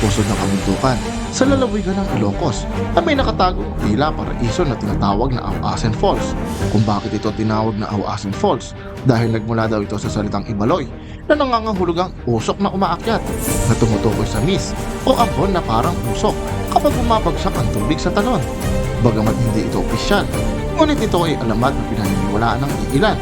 pusod ng kabundukan sa lalawigan ng Ilocos ay may nakatagong tila paraiso na tinatawag na Awasen Falls. Kung bakit ito tinawag na Awasen Falls dahil nagmula daw ito sa salitang Ibaloy na nangangahulugang usok na umaakyat na tumutukoy sa mis o ambon na parang usok kapag bumabagsak ang tubig sa talon. Bagamat hindi ito opisyal, ngunit ito ay alamat na pinaniniwalaan ng ilan,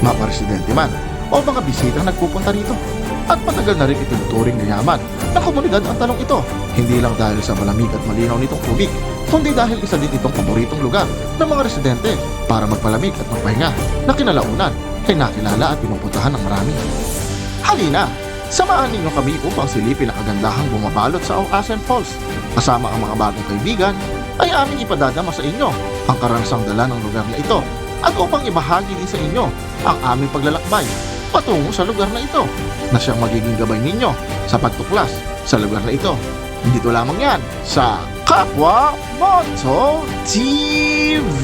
mga residente man o mga bisitang nagpupunta rito. At matagal na rin itinuturing na yaman ng komunidad ang talong ito. Hindi lang dahil sa malamig at malinaw nitong tubig, kundi dahil isa din itong paboritong lugar ng mga residente para magpalamig at magpahinga na kinalaunan ay nakilala at pinupuntahan ng marami. Halina! Samahan ninyo kami upang silipin ang kagandahang bumabalot sa Oasen Falls. Kasama ang mga bagong kaibigan, ay aming ipadadama sa inyo ang karansang dala ng lugar na ito at upang ibahagi din sa inyo ang aming paglalakbay patungo sa lugar na ito na siyang magiging gabay ninyo sa pagtuklas sa lugar na ito. Dito lamang yan sa Kapwa Moto TV!